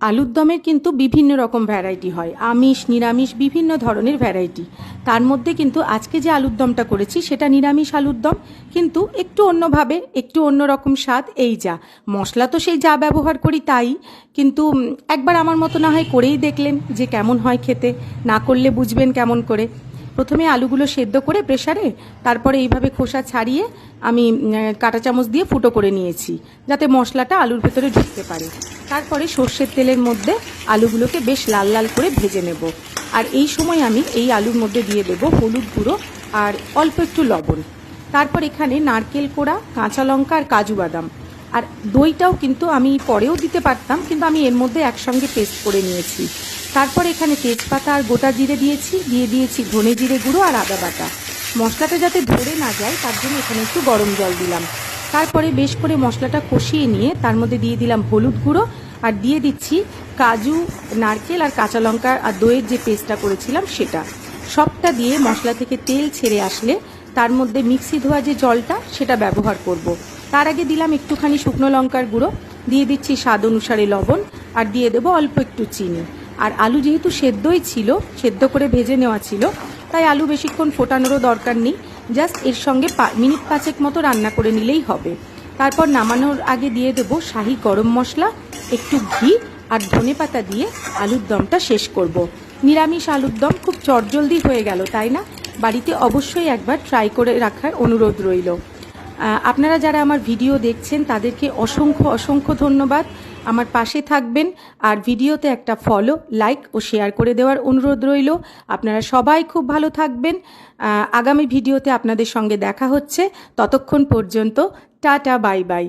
আলুর দমের কিন্তু বিভিন্ন রকম ভ্যারাইটি হয়। আমিষ, নিরামিষ, বিভিন্ন ধরনের ভ্যারাইটি তার মধ্যে কিন্তু আজকে যে আলুর দমটা করেছি, সেটা নিরামিষ আলুর দম, কিন্তু একটু অন্যভাবে, একটু অন্য রকম স্বাদ, এই যা। মশলা তো সেই যা ব্যবহার করি তাই, কিন্তু একবার আমার মতো না হয় করেই দেখলেন যে কেমন হয় খেতে। না করলে বুঝবেন কেমন করে। প্রথমে আলুগুলো সেদ্ধ করে প্রেসারে, তারপরে এইভাবে খোসা ছাড়িয়ে আমি কাঁটা চামচ দিয়ে ফুটো করে নিয়েছি, যাতে মশলাটা আলুর ভেতরে ঢুকতে পারে। তারপরে সর্ষের তেলের মধ্যে আলুগুলোকে বেশ লাল লাল করে ভেজে নেব। আর এই সময় আমি এই আলুর মধ্যে দিয়ে দেব হলুদ গুঁড়ো আর অল্প একটু লবণ। তারপর এখানে নারকেল কোড়া, কাঁচা লঙ্কা আর কাজু বাদাম। আর দইটাও কিন্তু আমি পরেও দিতে পারতাম, কিন্তু আমি এর মধ্যে একসঙ্গে পেস্ট করে নিয়েছি। তারপর এখানে তেজপাতা আর গোটা জিরে দিয়েছি, দিয়ে দিয়েছি ধনে জিরে গুঁড়ো আর আদা বাটা। মশলাটা যাতে ধরে না যায়, তার জন্য এখানে একটু গরম জল দিলাম। তারপরে বেশ করে মশলাটা কষিয়ে নিয়ে তার মধ্যে দিয়ে দিলাম হলুদ গুঁড়ো আর দিয়ে দিচ্ছি কাজু, নারকেল আর কাঁচা লঙ্কা আর দইয়ের যে পেস্টটা করেছিলাম সেটা। সবটা দিয়ে মশলা থেকে তেল ছেড়ে আসলে তার মধ্যে মিক্সি ধোয়া যে জলটা সেটা ব্যবহার করব। তার আগে দিলাম একটুখানি শুকনো লঙ্কার গুঁড়ো, দিয়ে দিচ্ছি স্বাদ অনুসারে লবণ আর দিয়ে দেবো অল্প একটু চিনি। আর আলু যেহেতু সেদ্ধই ছিল, সেদ্ধ করে ভেজে নেওয়া ছিল, তাই আলু বেশিক্ষণ ফোটানোরও দরকার নেই। জাস্ট এর সঙ্গে মিনিট পাঁচেক মতো রান্না করে নিলেই হবে। তারপর নামানোর আগে দিয়ে দেবো শাহি গরম মশলা, একটু ঘি আর ধনে পাতা দিয়ে আলুর দমটা শেষ করব। নিরামিষ আলুর দম খুব চটজলদি হয়ে গেল, তাই না? বাড়িতে অবশ্যই একবার ট্রাই করে রাখার অনুরোধ রইল। আপনারা যারা আমার ভিডিও দেখছেন, তাদেরকে অসংখ্য অসংখ্য ধন্যবাদ। আমার পাশে থাকবেন আর ভিডিওতে একটা ফলো লাইক ও শেয়ার করে দেওয়ার অনুরোধ রইল। আপনারা সবাই খুব ভালো থাকবেন। আগামী ভিডিওতে আপনাদের সঙ্গে দেখা হচ্ছে। ততক্ষণ পর্যন্ত টাটা বাই বাই